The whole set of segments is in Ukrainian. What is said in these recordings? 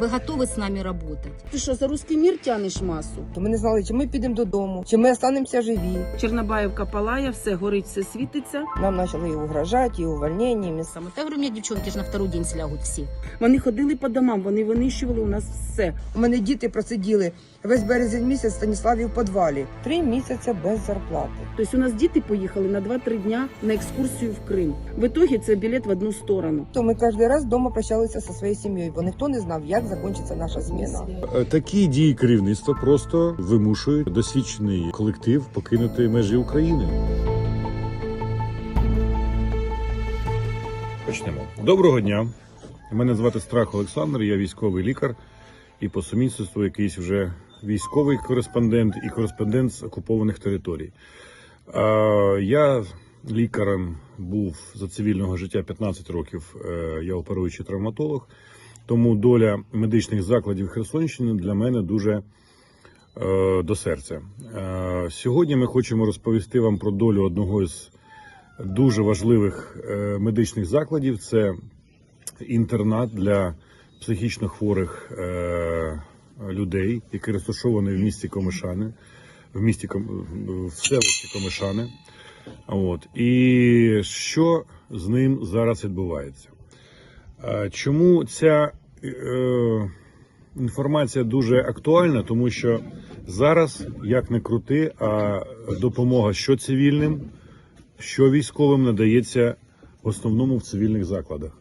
Вы готові з нами працювати? Ти що, за русський мір тянеш масу? То ми не знали, чи ми підемо додому, чи ми останемося живі. Чорнобаївка палає, все горить, все світиться. Нам почали і угрожати, і увольнення, і Я говорю, у дівчонки ж на второй день слягуть всі. Вони ходили по домам, вони винищували у нас все. У мене діти просиділи весь березень місяць Станіславі в підвалі. Три місяці без зарплати. Тобто у нас діти поїхали на 2-3 дня на екскурсію в Крим. В ітогі це білет в одну сторону. То ми кожен раз вдома прощалися зі своєю сім'єю, бо ніхто не знав, як закінчиться наша зміна. Е, Такі дії керівництва просто вимушують досвідчений колектив покинути межі України. Почнемо. Доброго дня. Мене звати Страх Олександр, я військовий лікар і по сумісництву якийсь вже військовий кореспондент і кореспондент з окупованих територій. Я лікарем був за цивільного життя 15 років. Е, Я оперуючий травматолог. Тому доля медичних закладів Херсонщини для мене дуже е, до серця. Е, сьогодні ми хочемо розповісти вам про долю одного із дуже важливих медичних закладів. Це інтернат для психічно хворих людей, який розташований в місті Комишани, в місті Ком- в селищі Комишани. От. І що з ним зараз відбувається? Чому ця е, інформація дуже актуальна? Тому що зараз, як не крути, а допомога що цивільним, що військовим надається в основному в цивільних закладах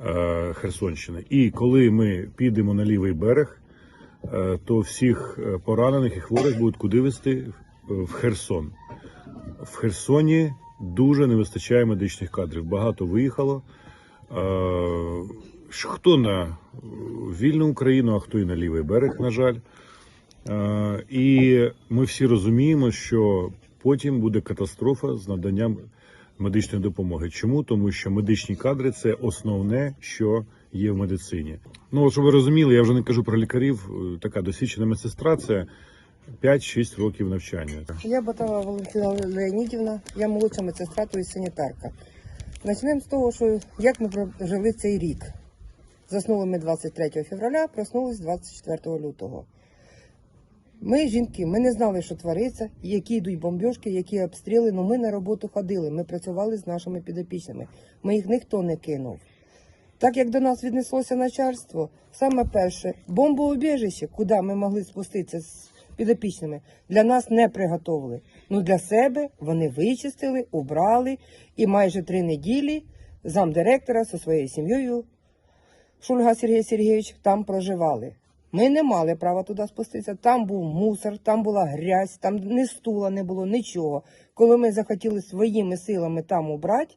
е, Херсонщини. І коли ми підемо на лівий берег, то всіх е, поранених і хворих будуть куди вести в Херсон. В Херсоні дуже не вистачає медичних кадрів. Багато виїхало. Е, Хто на вільну Україну, а хто і на лівий берег, на жаль. Е, І ми всі розуміємо, що потім буде катастрофа з наданням медичної допомоги. Чому? Тому що медичні кадри це основне, що є в медицині. Ну, щоб ви розуміли, я вже не кажу про лікарів. е, Така досвідчена медсестра це 5-6 років навчання. Я Батава Валентина Леонідівна, я молодша медсестра, то є санітарка. Почнемо з того, що як ми прожили цей рік. Заснули ми 23 февраля, проснулись 24 лютого. Ми, жінки, ми не знали, що твориться, які йдуть бомбьошки, які обстріли. але ми на роботу ходили. Ми працювали з нашими підопічними. Ми їх ніхто не кинув. Так як до нас віднеслося начальство, саме перше бомбоубіжище, куди ми могли спуститися з підопічними, для нас не приготовили. Ну для себе вони вичистили, убрали, і майже три неділі замдиректора зі своєю сім'єю Шульга Сергій Сергійович там проживали. Ми не мали права туди спуститися. Там був мусор, там була грязь, там ні стула не було, нічого. Коли ми захотіли своїми силами там убрати,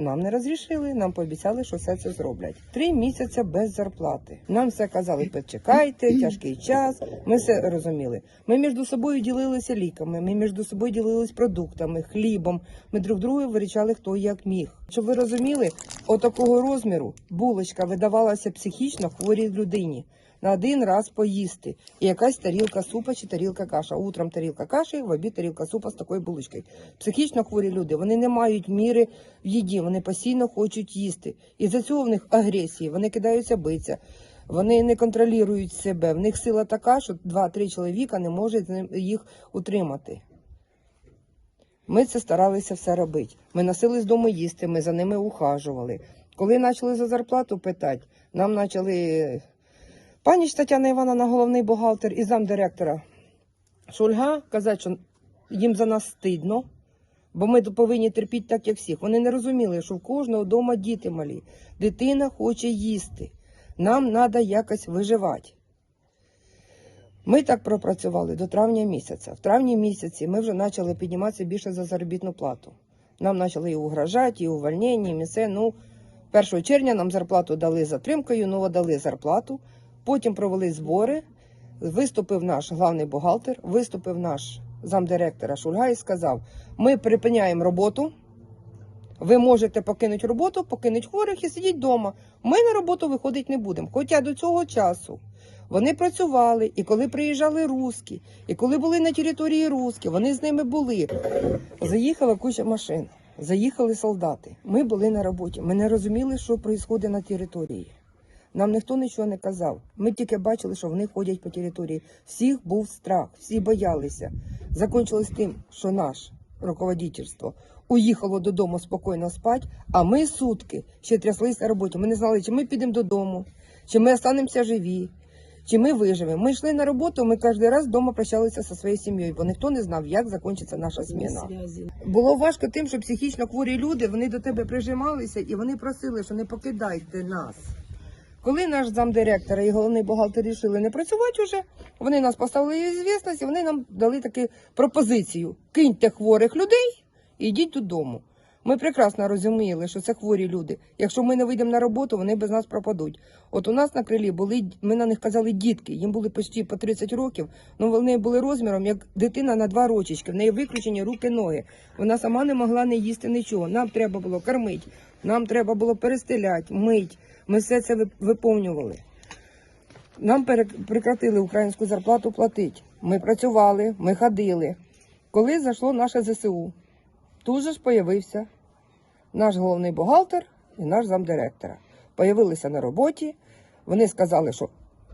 нам не розрішили, нам пообіцяли, що все це зроблять. Три місяці без зарплати. Нам все казали, почекайте, тяжкий час. Ми все розуміли. Ми між собою ділилися ліками, ми між собою ділилися продуктами, хлібом. Ми друг другу вирішали, хто як міг. Щоб ви розуміли, отакого розміру булочка видавалася психічно хворій людині. На один раз поїсти. І якась тарілка супа чи тарілка каша. Утром тарілка каші, в обід тарілка супа з такою булочкою. Психічно хворі люди, вони не мають міри в їді, вони постійно хочуть їсти. І за цього в них агресії, вони кидаються битися. Вони не контролюють себе. В них сила така, що два-три чоловіка не можуть їх утримати. Ми це старалися все робити. Ми носили з дому їсти, ми за ними ухажували. Коли почали за зарплату питати, нам почали пані Тетяна Івановна, головний бухгалтер і замдиректора Шульга казати, що їм за нас стидно, бо ми повинні терпіти так, як всіх. Вони не розуміли, що в кожного вдома діти малі. Дитина хоче їсти. Нам треба якось виживати. Ми так пропрацювали до травня місяця. В травні місяці ми вже почали підніматися більше за заробітну плату. Нам почали і угрожати, і увольнення, і все. Ну, 1 червня нам зарплату дали затримкою, ну дали зарплату. Потім провели збори. Виступив наш главний бухгалтер, виступив наш замдиректора Шульга і сказав: ми припиняємо роботу. Ви можете покинути роботу, покинути хворих і сидіти вдома. Ми на роботу виходити не будемо. Хоча до цього часу вони працювали, і коли приїжджали русські, і коли були на території русські, вони з ними були. Заїхала куча машин, заїхали солдати. Ми були на роботі. Ми не розуміли, що відбувається на території. Нам ніхто нічого не казав. Ми тільки бачили, що вони ходять по території. Всіх був страх, всі боялися. Закончилось тим, що наш руководительство уїхало додому спокійно спати, а ми сутки ще тряслись на роботі. Ми не знали, чи ми підемо додому, чи ми останемося живі, чи ми виживемо. Ми йшли на роботу, ми кожен раз вдома прощалися зі своєю сім'єю, бо ніхто не знав, як закінчиться наша зміна. Було важко тим, що психічно хворі люди вони до тебе прижималися і вони просили, що не покидайте нас. Коли наш замдиректора і головний бухгалтер рішили не працювати вже, вони нас поставили в звісність і вони нам дали таку пропозицію: киньте хворих людей і йдіть додому. Ми прекрасно розуміли, що це хворі люди. Якщо ми не вийдемо на роботу, вони без нас пропадуть. От у нас на крилі були, ми на них казали дітки, їм були почти по 30 років, ну вони були розміром як дитина на два рочечки, в неї виключені руки, ноги. Вона сама не могла не їсти нічого. Нам треба було кормити, нам треба було перестеляти, мить. Ми все це вип- виповнювали. Нам прекратили українську зарплату платити. Ми працювали, ми ходили. Коли зайшло наше ЗСУ, тут же ж появився наш головний бухгалтер і наш замдиректора. Появилися на роботі. Вони сказали, що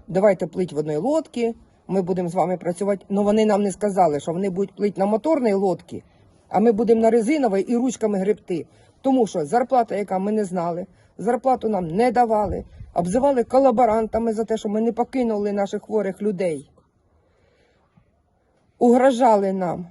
давайте плить в одній лодці, ми будемо з вами працювати. Ну вони нам не сказали, що вони будуть плити на моторній лодці, а ми будемо на резиновій і ручками гребти. Тому що зарплата, яка ми не знали, зарплату нам не давали, обзивали колаборантами за те, що ми не покинули наших хворих людей. Угрожали нам.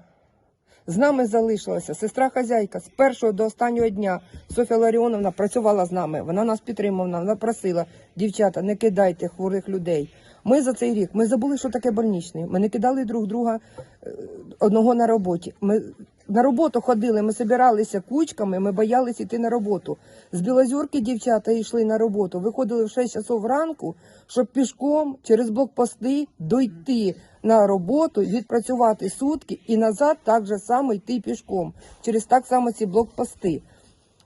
З нами залишилася сестра хазяйка з першого до останнього дня. Софія Ларіоновна працювала з нами. Вона нас підтримувала, вона просила, дівчата, не кидайте хворих людей. Ми за цей рік ми забули, що таке больничний. Ми не кидали друг друга е, одного на роботі. Ми на роботу ходили, ми збиралися кучками, ми боялися йти на роботу. З Білозерки дівчата йшли на роботу, виходили в 6 часов ранку, щоб пішком через блокпости дойти на роботу, відпрацювати сутки і назад так же само йти пішком через так само ці блокпости.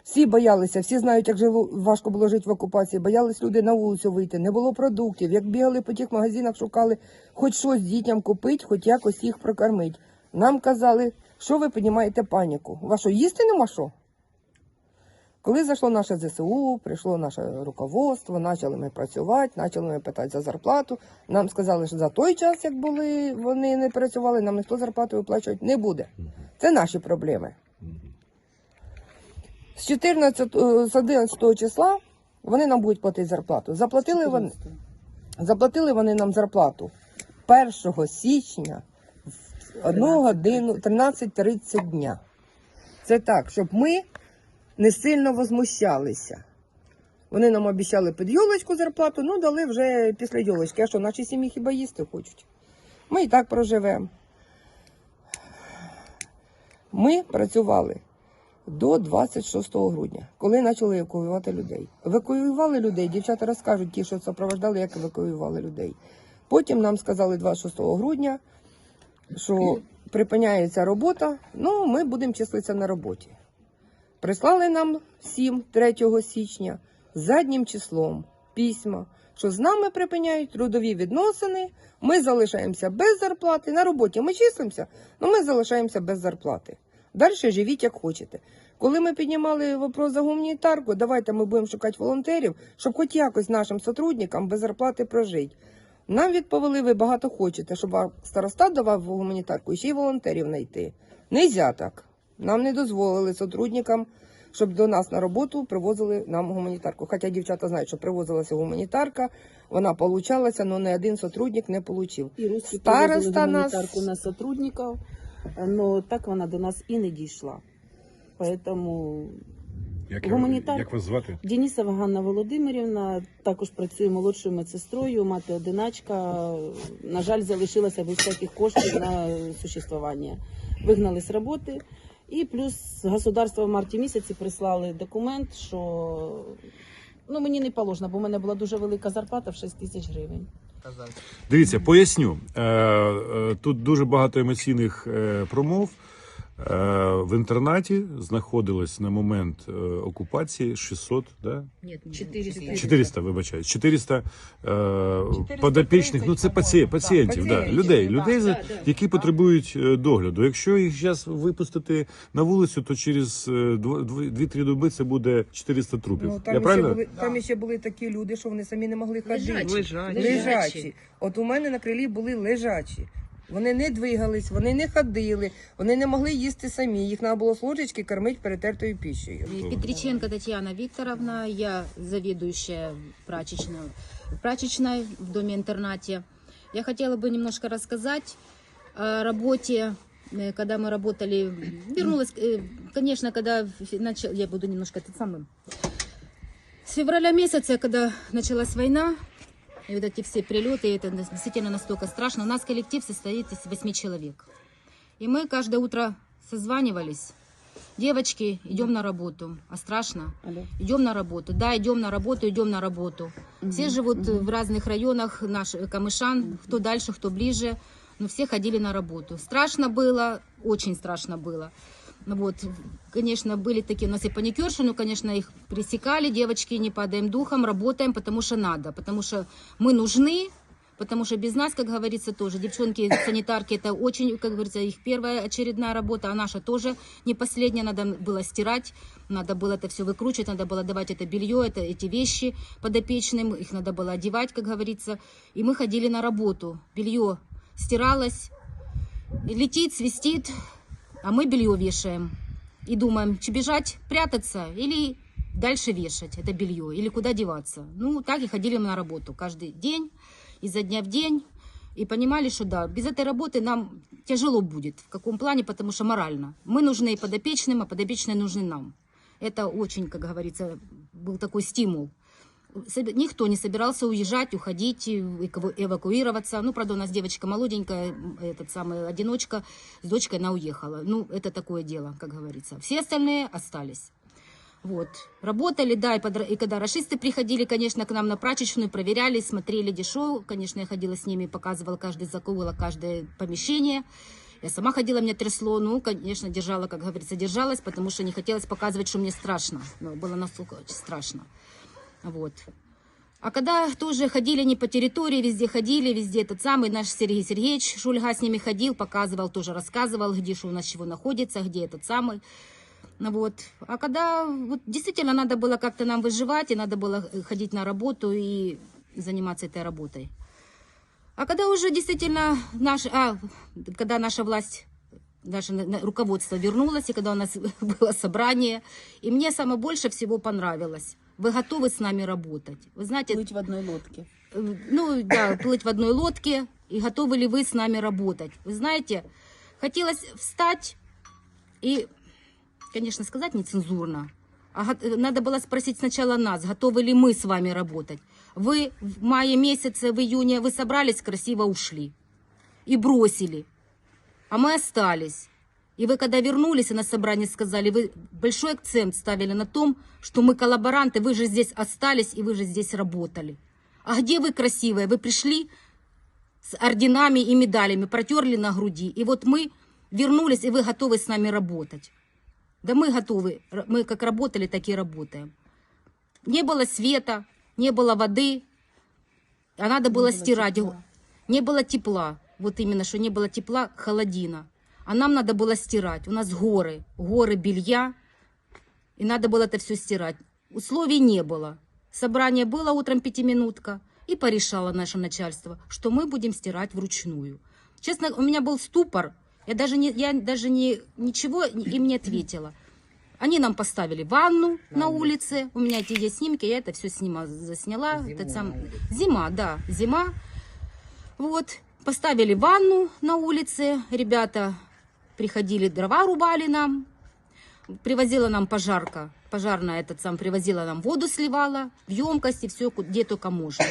Всі боялися, всі знають, як жило, важко було жити в окупації. Боялись люди на вулицю вийти, не було продуктів. Як бігали по тих магазинах, шукали хоч щось дітям купити, хоч якось їх прокормити. Нам казали, що ви піднімаєте паніку. У вас що, їсти нема що? Коли зайшло наше ЗСУ, прийшло наше руководство, почали ми працювати, почали ми питати за зарплату. Нам сказали, що за той час, як були, вони не працювали, нам ніхто зарплату виплачувати не буде. Це наші проблеми. З 14, е, з 11 числа вони нам будуть платити зарплату. Заплатили вони, заплатили вони нам зарплату 1 січня 1 годину 13.30 дня. Це так, щоб ми не сильно возмущалися. Вони нам обіцяли під йолочку зарплату, ну дали вже після йолочки. А що, наші сім'ї хіба їсти хочуть? Ми і так проживемо. Ми працювали до 26 грудня, коли почали евакуювати людей. Евакуювали людей, дівчата розкажуть ті, що супроводжали, як евакуювали людей. Потім нам сказали 26 грудня, що припиняється робота, ну ми будемо числитися на роботі. Прислали нам всім 3 січня заднім числом письма, що з нами припиняють трудові відносини, ми залишаємося без зарплати. На роботі ми числимося, але ми залишаємося без зарплати. Далі живіть як хочете. Коли ми піднімали вопрос за гуманітарку, давайте ми будемо шукати волонтерів, щоб хоч якось нашим сотрудникам без зарплати прожити. Нам відповіли, ви багато хочете, щоб староста давав гуманітарку і ще й волонтерів знайти. Нельзя так. Нам не дозволили сотрудникам, щоб до нас на роботу привозили нам гуманітарку. Хоча дівчата знають, що привозилася гуманітарка, вона получалася, але не один сотрудник не получив. І русські Староста привозили нас- на сотрудників, але так вона до нас і не дійшла. Поэтому Як, Гуманітар- як вас звати? Денісова Ганна Володимирівна також працює молодшою медсестрою, мати одиначка. На жаль, залишилася без всяких коштів на существування. Вигнали з роботи. І плюс государство в марті місяці прислали документ, що ну, мені не положено, бо в мене була дуже велика зарплата в 6 тисяч гривень. Дивіться, поясню. Е, е, Тут дуже багато емоційних е, промов. Е, В інтернаті знаходилось на момент е, окупації 600, да? Нет, не 400. 400, вибачаю, 400 е, подопічних, ну це паці, пацієнтів, Да, да, людей, да, людей, за- да, да. які потребують е, догляду. Якщо їх зараз випустити на вулицю, то через 2-3 доби це буде 400 трупів. Ну, Я там, ще правильно? були, там ще були такі люди, що вони самі не могли ходити. Лежачі. Лежачі. Лежачі. От у мене на крилі були лежачі. Вони не двигались, вони не ходили, вони не могли їсти самі. Їх треба було з ложечки кормити перетертою пішею. Петриченко Татьяна Викторовна, я заведующая прачечной, прачечной в доме-интернате. Я хотела бы немножко рассказать о работе, э, когда мы работали. Вернулась, э, конечно, когда фи- начал, я буду немножко тот самый. С февраля месяца, когда началась война, и вот эти все прилеты, это действительно настолько страшно. У нас коллектив состоит из восьми человек. И мы каждое утро созванивались. Девочки, идем на работу. А страшно? Алло. Идем на работу. Да, идем на работу, идем на работу. Все живут э, в разных районах, наш э, Камышан, кто дальше, кто ближе. Но все ходили на работу. Страшно было, очень страшно было. Вот, конечно, были такие у нас и паникерши, но, конечно, их пресекали. Девочки, не падаем духом, работаем, потому что надо. Потому что мы нужны, потому что без нас, как говорится, тоже. Девчонки, санитарки, это очень, как говорится, их первая очередная работа, а наша тоже не последняя. Надо было стирать, надо было это все выкручивать, надо было давать это белье, это, эти вещи подопечным, их надо было одевать, как говорится. И мы ходили на работу. Белье стиралось, летит, свистит, а мы белье вешаем. И думаем, че бежать, прятаться или дальше вешать это белье, или куда деваться. Ну, так и ходили мы на работу каждый день, изо дня в день. И понимали, что да, без этой работы нам тяжело будет. В каком плане? Потому что морально. Мы нужны подопечным, а подопечные нужны нам. Это очень, как говорится, был такой стимул. Никто не собирался уезжать, уходить, эваку- эвакуироваться. Ну, правда, у нас девочка молоденькая, этот самый одиночка, с дочкой она уехала. Ну, это такое дело, как говорится. Все остальные остались. Вот. Работали, да, и, подра- и когда расисты приходили, конечно, к нам на прачечную, проверяли, смотрели дешево. Конечно, я ходила с ними, показывала каждый закоулок, каждое помещение. Я сама ходила, меня трясло. Ну, конечно, держала, как говорится, держалась, потому что не хотелось показывать, что мне страшно. Но было настолько страшно. Вот. А когда тоже ходили не по территории, везде ходили, везде этот самый наш Сергей Сергеевич Шульга с ними ходил, показывал, тоже рассказывал, где что у нас чего находится, где этот самый. Ну Вот. А когда вот, действительно надо было как-то нам выживать, и надо было э, ходить на работу и заниматься этой работой. А когда уже действительно наш, а, когда наша власть, наше на- на- руководство вернулось, и когда у нас было собрание, и мне самое больше всего понравилось. Вы готовы с нами работать? Вы знаете, Плыть в одной лодке. Э, ну да, плыть в одной лодке, и готовы ли вы с нами работать. Вы знаете, хотелось встать и, конечно, сказать нецензурно, а э, надо было спросить сначала нас, готовы ли мы с вами работать. Вы в мае месяце, в июне, вы собрались, красиво ушли и бросили, а мы остались. И вы, когда вернулись и на собрании сказали, вы большой акцент ставили на том, что мы коллаборанты, вы же здесь остались и вы же здесь работали. А где вы красивые? Вы пришли с орденами и медалями, протерли на груди. И вот мы вернулись, и вы готовы с нами работать. Да мы готовы. Мы как работали, так и работаем. Не было света, не было воды, а надо было стирать. Не было тепла. Вот именно, что не было тепла, холодина. А нам надо было стирать. У нас горы, горы белья. И надо было это все стирать. Условий не было. Собрание было утром пятиминутка. И порешало наше начальство, что мы будем стирать вручную. Честно, у меня был ступор. Я даже, не, я даже не, ничего им не ответила. Они нам поставили ванну на улице. У меня эти есть снимки, я это все снимала, засняла. Этот сам... Зима, да, зима. Вот, поставили ванну на улице. Ребята приходили, дрова рубали нам. Привозила нам пожарка. Пожарная этот сам привозила нам воду, сливала в емкости, все где только можно.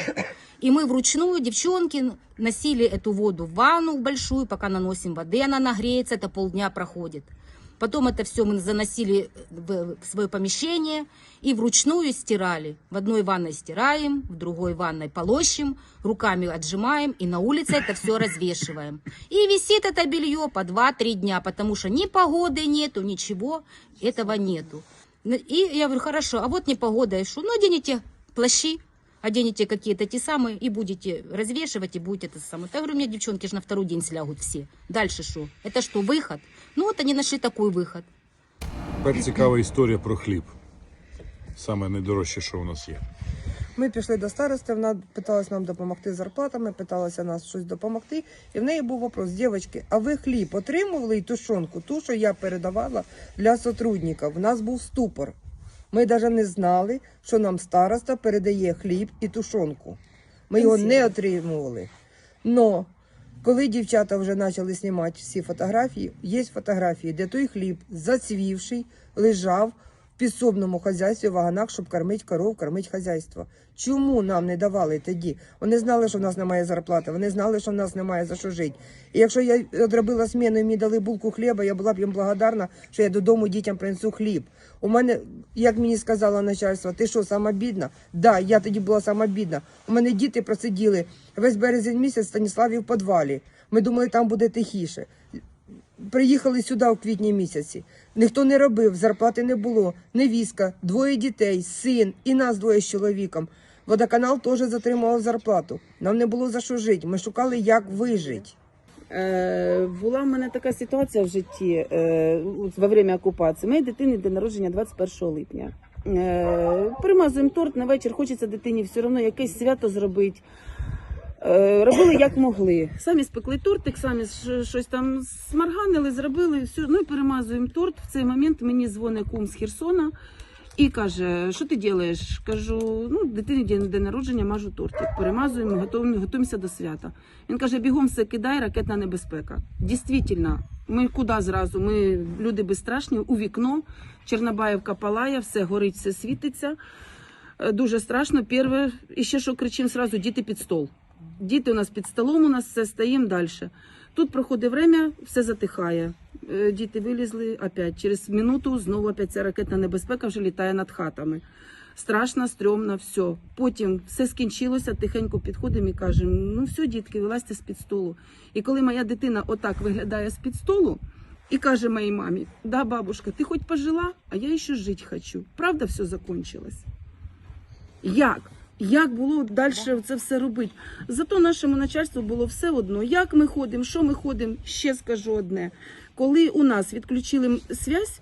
И мы вручную, девчонки, носили эту воду в ванну большую, пока наносим воды, она нагреется, это полдня проходит. Потом это все мы заносили в в свое помещение и вручную стирали. В одной ванной стираем, в другой ванной полощем, руками отжимаем и на улице это все развешиваем. И висит это белье по 2-3 дня, потому что ни погоды нету, ничего этого нету. И я говорю, хорошо, а вот непогода, и что? Ну, оденете плащи, оденете какие-то те самые и будете развешивать, и будете это самое. Я говорю, у меня девчонки же на второй день слягут все. Дальше что? Это что, выход? Ну, вот они нашли такой выход. Тепер цікава історія про хліб. Саме найдорожче, що у нас є. Ми пішли до старости, вона питалась нам допомогти з зарплатами, питалася нас щось допомогти. І в неї був вопрос: дівчатки, а ви хліб отримували і тушонку, ту, що я передавала для сотрудників? У нас був ступор. Ми навіть не знали, що нам староста передає хліб і тушонку. Ми його не отримували. Но коли дівчата вже почали знімати всі фотографії, є фотографії, де той хліб, зацвівший, лежав підсобному хазяйстві ваганах, щоб кормити коров, кормити хазяйство. Чому нам не давали тоді? Вони знали, що в нас немає зарплати, вони знали, що в нас немає за що жити. І якщо я одробила зміну і мені дали булку хліба, я була б їм благодарна, що я додому дітям принесу хліб. У мене, як мені сказало начальство, ти що, сама бідна? Да, я тоді була сама бідна. У мене діти просиділи весь березень місяць Станіславі в підвалі. Ми думали, там буде тихіше. Приїхали сюди в квітні місяці. Ніхто не робив, зарплати не було. Невістка, двоє дітей, син і нас двоє з чоловіком. Водоканал теж затримував зарплату. Нам не було за що жити. Ми шукали, як вижити. Е, була в мене така ситуація в житті е, во время окупації. Моєї дитини день народження 21 липня. Е, примазуємо торт на вечір, хочеться дитині все одно якесь свято зробити. Е, робили як могли. Самі спекли тортик, самі щось там смарганили, зробили, все, ну і перемазуємо торт. В цей момент мені дзвонить кум з Херсона і каже, що ти робиш? Кажу, ну, дитині день, народження мажу тортик, перемазуємо, готуємо, готуємося до свята. Він каже, бігом все кидай, ракетна небезпека. Дійсно, ми куди зразу? Ми люди безстрашні, у вікно, Чернобаївка палає, все горить, все світиться. Е, Дуже страшно. Перше, і ще що кричимо зразу, діти під стол. Діти у нас під столом, у нас все стоїмо далі. Тут проходить время, все затихає. Е, Діти вилізли опять. Через минуту знову опять ця ракетна небезпека вже літає над хатами. Страшно, стрьомно, все. Потім все скінчилося, тихенько підходимо і кажемо: ну все, дітки, вилазьте з-під столу. І коли моя дитина отак виглядає з-під столу і каже моїй мамі: Да, бабушка, ти хоч пожила, а я ще жити хочу. Правда, все закончилось? Як? Як було далі це все робити? Зато нашому начальству було все одно, як ми ходимо, що ми ходимо. Ще скажу одне. Коли у нас відключили связь,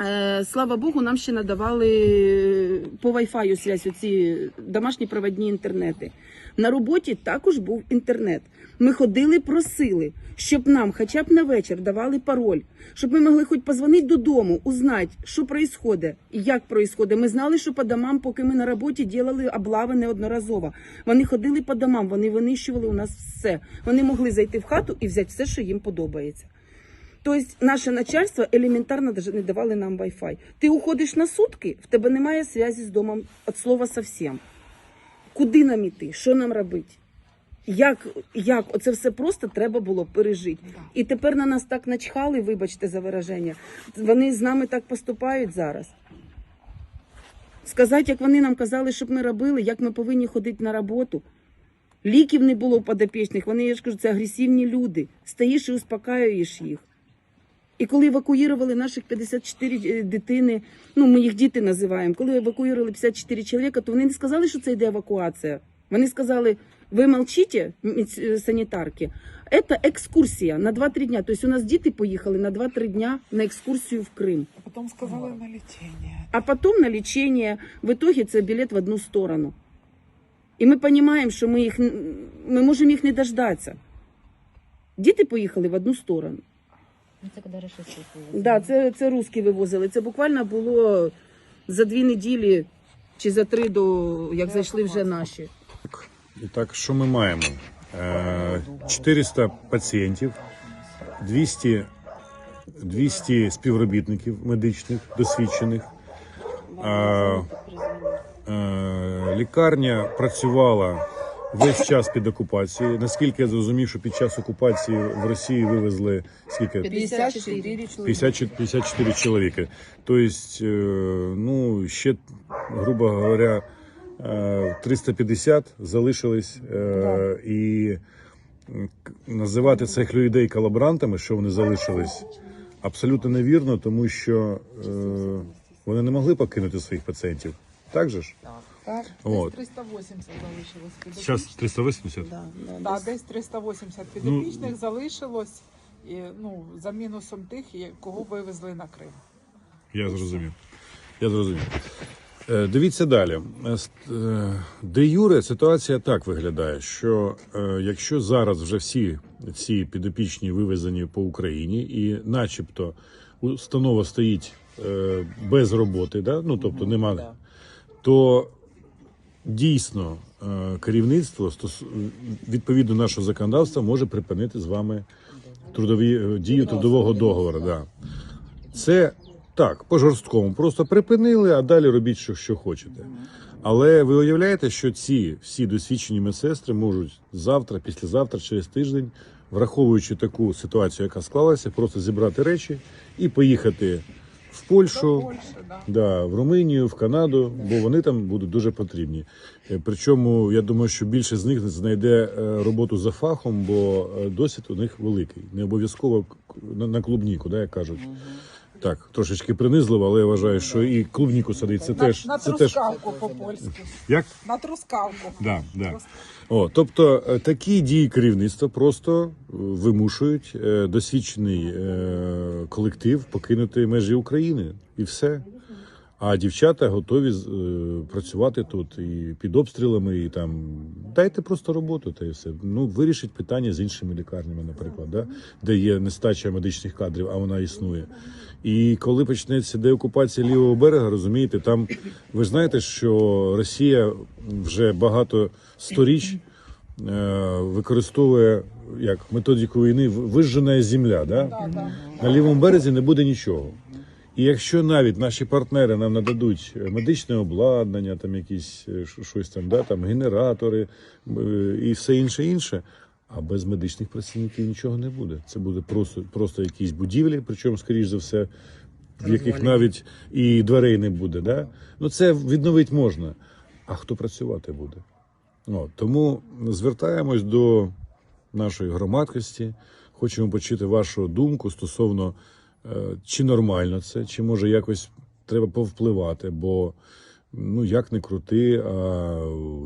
е, слава Богу, нам ще надавали по Wi-Fi связь, оці домашні проводні інтернети. На роботі також був інтернет. Ми ходили, просили, щоб нам хоча б на вечір давали пароль, щоб ми могли хоч позвонити додому, узнати, що відбувається, і як відбувається. Ми знали, що по домам, поки ми на роботі ділили облави неодноразово. Вони ходили по домам, вони винищували у нас все. Вони могли зайти в хату і взяти все, що їм подобається. Тобто наше начальство елементарно даже не давали нам Wi-Fi. Ти уходиш на сутки, в тебе немає зв'язку з домом від слова совсем. Куди нам іти? Що нам робити? Як, як оце все просто треба було пережити. І тепер на нас так начхали, вибачте за вираження. Вони з нами так поступають зараз. Сказати, як вони нам казали, щоб ми робили, як ми повинні ходити на роботу. Ліків не було в подопічних. Вони, я ж кажу, це агресивні люди. Стоїш і успокаюєш їх. І коли евакуювали наших 54 е, дитини, ну ми їх діти називаємо, коли евакуювали 54 чоловіка, то вони не сказали, що це йде евакуація. Вони сказали, ви молчите, е, санітарки, це екскурсія на 2-3 дня. Тобто у нас діти поїхали на 2-3 дня на екскурсію в Крим. Потом сказала на лечение. А потом на лечение. В итоге це білет в одну сторону. І ми розуміємо, що ми їх ми можемо їх не дождатися. Діти поїхали в одну сторону. Это когда расшифровывали. Да, це, це русські вивозили. Це буквально було за дві неділі чи за три до як зайшли вже наші. І так, що ми маємо? Е, 400 пацієнтів, 200, 200 співробітників медичних, досвідчених. Е, Лікарня працювала весь час під окупацією. Наскільки я зрозумів, що під час окупації в Росії вивезли скільки 54 54, 54 чоловіка. Тобто, ну, ще, грубо говоря, 350 залишились. е, І к- називати цих людей колаборантами, що вони залишились, абсолютно невірно, тому що е, вони не могли покинути своїх пацієнтів. Так же ж? Так. От. 380 залишилось підопічних. Зараз 380? Да, да, Да, десь. десь 380 підопічних залишилось. І, ну, за мінусом тих, кого вивезли на Крим. Я зрозумів. Я зрозумів. Е, Дивіться далі. Е, е, Де Юре ситуація так виглядає, що якщо зараз вже всі ці підопічні вивезені по Україні, і начебто установа стоїть без роботи, да? ну тобто немає, то дійсно керівництво відповідно нашого законодавства може припинити з вами трудові дію трудового договору. Да. Це так, по жорсткому. Просто припинили, а далі робіть, що, що хочете. Але ви уявляєте, що ці всі досвідчені медсестри можуть завтра, післязавтра, через тиждень, враховуючи таку ситуацію, яка склалася, просто зібрати речі і поїхати в Польщу, Польща, да. Да, в Румунію, в Канаду, бо вони там будуть дуже потрібні. Е, Причому я думаю, що більше з них знайде е, роботу за фахом, бо е, досвід у них великий. Не обов'язково на, на клубніку, да, як кажуть. Так, трошечки принизливо, але я вважаю, що і клубніку садить це На, теж. на Це теж по-польськи. як? На трускавку. Да, да. О, тобто е, такі дії керівництва просто е, вимушують е, досвідчений е, колектив покинути межі України і все. А дівчата готові е, працювати тут і під обстрілами, і там дайте просто роботу, та і все. Ну вирішить питання з іншими лікарнями, наприклад, да? де є нестача медичних кадрів, а вона існує. І коли почнеться деокупація лівого берега, розумієте, там ви знаєте, що Росія вже багато сторіч е, використовує як методику війни вижжена земля. Да? На лівому березі не буде нічого. І якщо навіть наші партнери нам нададуть медичне обладнання, там якісь е, щось там, да, там генератори е, і все інше інше. А без медичних працівників нічого не буде. Це буде просто, просто якісь будівлі, причому, скоріш за все, в яких навіть і дверей не буде. Да? Ну це відновити можна. А хто працювати буде? От, тому звертаємось до нашої громадськості. Хочемо почути вашу думку стосовно е, чи нормально це, чи може якось треба повпливати, бо ну як не крути, а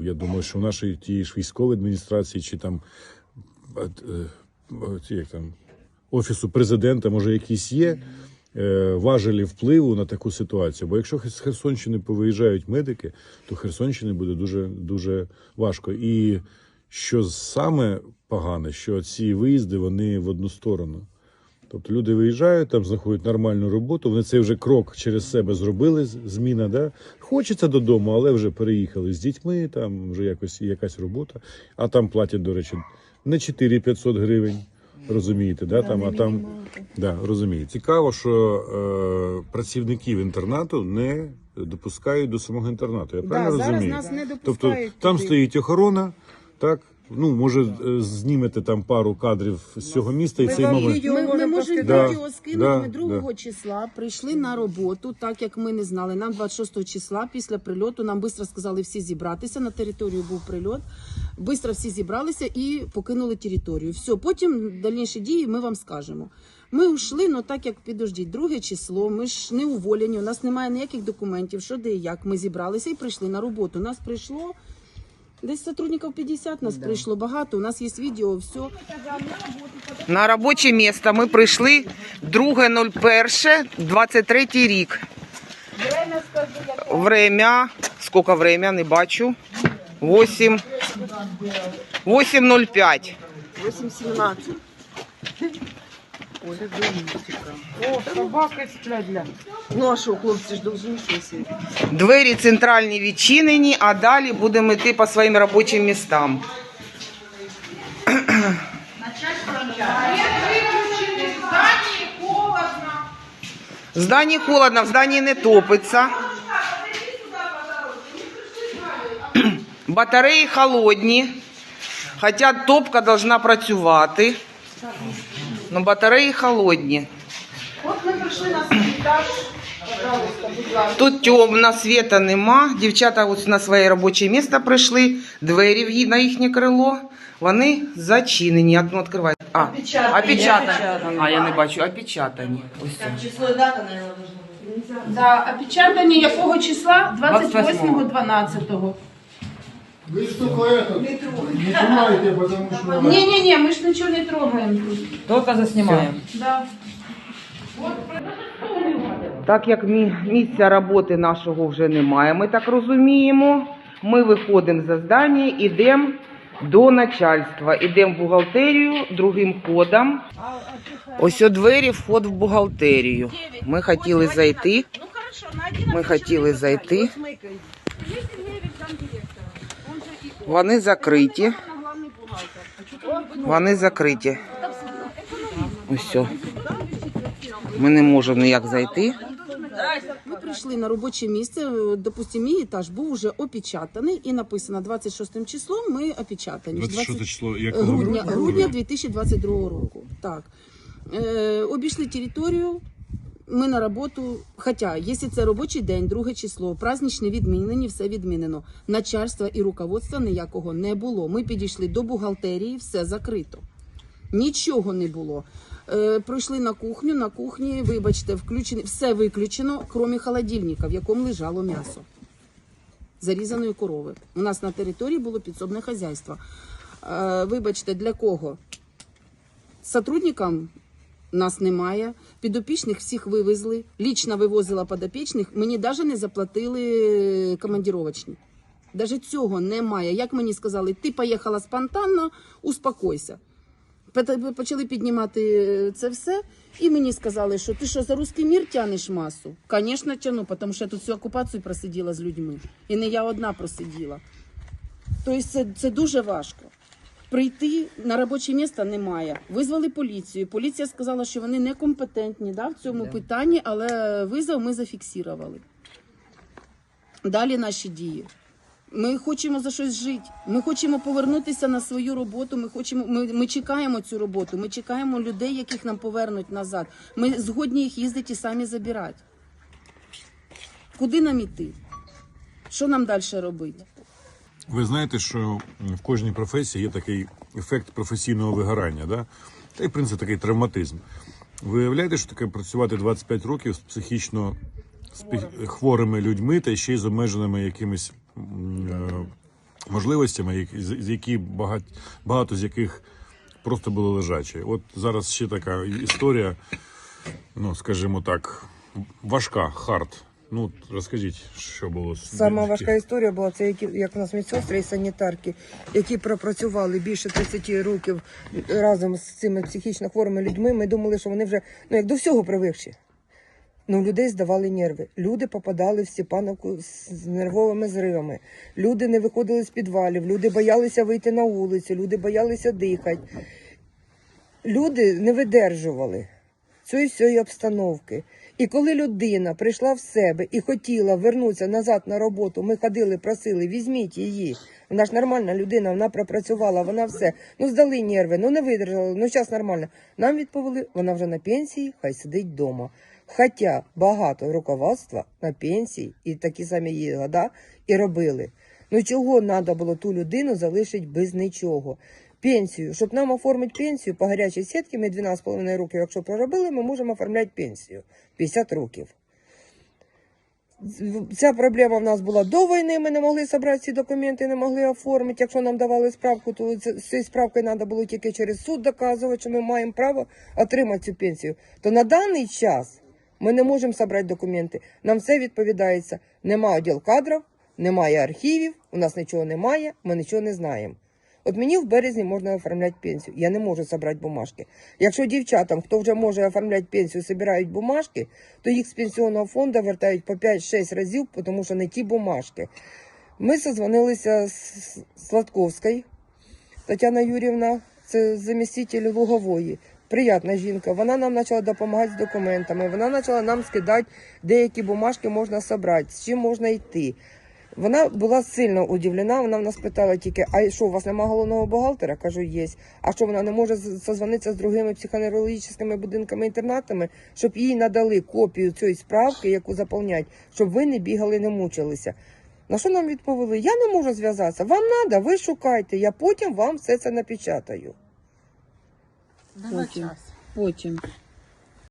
я думаю, що в нашій тій ж військовій адміністрації чи там, е, е, як там офісу президента, може, якісь є е, важелі впливу на таку ситуацію. Бо якщо з Херсонщини повиїжджають медики, то Херсонщини буде дуже дуже важко. І що саме погане, що ці виїзди вони в одну сторону. Тобто люди виїжджають, там знаходять нормальну роботу. Вони цей вже крок через себе зробили. Зміна, да? Хочеться додому, але вже переїхали з дітьми, там вже якось якась робота. А там платять, до речі, не 4 500 гривень. Розумієте, да? Там, а там да, розумію. Цікаво, що е, працівників інтернату не допускають до самого інтернату. Я правильно Да, зараз розумію? нас не допускають тобто допускають там стоїть охорона, так. Ну, може, е, знімете там пару кадрів з цього міста і Ми цей вам момент. відео Ми, ми можемо можемо Да, відео скинути. да, ми 2 числа прийшли на роботу, так як ми не знали. Нам 26 числа після прильоту нам швидко сказали всі зібратися. На територію був прильот. Бистро всі зібралися і покинули територію. Все, потім дальніші дії ми вам скажемо. Ми йшли, ну так як підождіть, друге число. Ми ж не уволені, у нас немає ніяких документів, що де і як. Ми зібралися і прийшли на роботу. Нас прийшло. Десь сотрудників 50 нас прийшло багато. У нас є відео, все. На робоче місце ми прийшли 2.01.23 рік. Время, сколько время, не бачу. 8, 8.05. 8-17. О, собаки сплять. Ну а що, хлопці ж должны щось. Двері центральні відчинені, а далі будемо йти по своїм робочим містам. В здании холодно, в здании не топиться. Батареї холодні. Хоча топка должна працювати. Ну, батареї холодні. От ми прийшли на санітар. Пожалуйста, будь ласка. Тут темно, світа нема. Дівчата ось на своє робоче місце прийшли. Двері на їхнє крило. Вони зачинені. Одну відкривають. А, опечатані. А, я не бачу, опечатані. Ось це. За опечатання якого числа? 28-12. Вы ж это не трогайте, потому что... Ні-ні-ні, ми ж нічого не трогаємо тут. Только заснимаем. Да. Так як місця роботи нашого вже немає, ми так розуміємо. Ми виходимо за здання, йдемо до начальства, йдемо в бухгалтерію другим ходом. Ось у двері вход в бухгалтерію. Ми хотіли зайти. Ми хотіли зайти. Вони закриті. Вони закриті. Ось. все. Ми не можемо ніяк зайти. Ми прийшли на робоче місце. е, Допустим, мій етаж був вже опечатаний і написано 26 числом ми опечатані. 26 число, якого грудня, грудня 2022 року. Так. Е, обійшли територію. Ми на роботу, хоча, якщо це робочий день, друге число, праздничні відмінені, все відмінено. Начальства і руководства ніякого не було. Ми підійшли до бухгалтерії, все закрито. Нічого не було. Е, пройшли на кухню, на кухні, вибачте, включені, все виключено, крім холодильника, в якому лежало м'ясо зарізаної корови. У нас на території було підсобне хазяйство. Е, вибачте, для кого? Сотрудникам нас немає. Підопічних всіх вивезли. Лічно вивозила підопічних. Мені навіть не заплатили командіровочні. Навіть цього немає. Як мені сказали, ти поїхала спонтанно, успокойся. Почали піднімати е, це все, і мені сказали, що ти що за русський мір тянеш масу? Звісно, тяну, тому що я тут всю окупацію просиділа з людьми. І не я одна просиділа. Тобто це, це дуже важко. Прийти на робоче місце немає. Визвали поліцію. Поліція сказала, що вони некомпетентні да, в цьому питанні, але визов ми зафіксували. Далі наші дії. Ми хочемо за щось жити. Ми хочемо повернутися на свою роботу. Ми хочемо. Ми, ми чекаємо цю роботу. Ми чекаємо людей, яких нам повернуть назад. Ми згодні їх їздити і самі забирати. Куди нам іти? Що нам далі робити? Ви знаєте, що в кожній професії є такий ефект професійного вигорання, да? та й в принципі такий травматизм. Ви уявляєте, що таке працювати 25 років з психічно хворими людьми та ще й з обмеженими якимись е, можливостями, з які багато, багато з яких просто були лежачі. От зараз ще така історія, ну скажімо так, важка, хард. Ну, розкажіть, що було Сама важка історія була це, які як у нас медсестри і санітарки, які пропрацювали більше 30 років разом з цими психічно хворими людьми. Ми думали, що вони вже ну як до всього привикші. Ну, людей здавали нерви. Люди попадали в Степановку з нервовими зривами. Люди не виходили з підвалів, люди боялися вийти на вулицю, люди боялися дихати. Люди не видержували цієї всієї обстановки. І коли людина прийшла в себе і хотіла вернутися назад на роботу, ми ходили, просили, візьміть її. Вона ж нормальна людина, вона пропрацювала, вона все. Ну здали нерви, ну не видержала, ну зараз нормально. Нам відповіли, вона вже на пенсії, хай сидить вдома. Хоча багато руководства на пенсії і такі самі її года і робили. Ну чого треба було ту людину залишити без нічого? Пенсію, щоб нам оформити пенсію по гарячій сітці, ми 12,5 років, якщо проробили, ми можемо оформляти пенсію 50 років. Ця проблема в нас була до війни. Ми не могли зібрати ці документи, не могли оформити. Якщо нам давали справку, то з цією справкою треба було тільки через суд доказувати, що ми маємо право отримати цю пенсію. То на даний час ми не можемо зібрати документи. Нам все відповідається. Нема відділ кадрів, немає архівів, у нас нічого немає, ми нічого не знаємо. От мені в березні можна оформляти пенсію. Я не можу зібрати бумажки. Якщо дівчатам, хто вже може оформляти пенсію, збирають бумажки, то їх з пенсіонного фонду вертають по 5-6 разів, тому що не ті бумажки. Ми созвонилися з Сладковською Тетяна Юрівна, це заміститель Лугової. Приятна жінка. Вона нам почала допомагати з документами. Вона почала нам скидати деякі бумажки можна зібрати, з чим можна йти. Вона була сильно удивлена. Вона в нас питала тільки: а що, у вас немає головного бухгалтера? Кажу, є. А що вона не може созвонитися з другими психоневрологічними будинками інтернатами, щоб їй надали копію цієї справки, яку заповнять, щоб ви не бігали, не мучилися. На що нам відповіли? Я не можу зв'язатися. Вам треба, ви шукайте, я потім вам все це напечатаю. Не на Потім. час. Потім.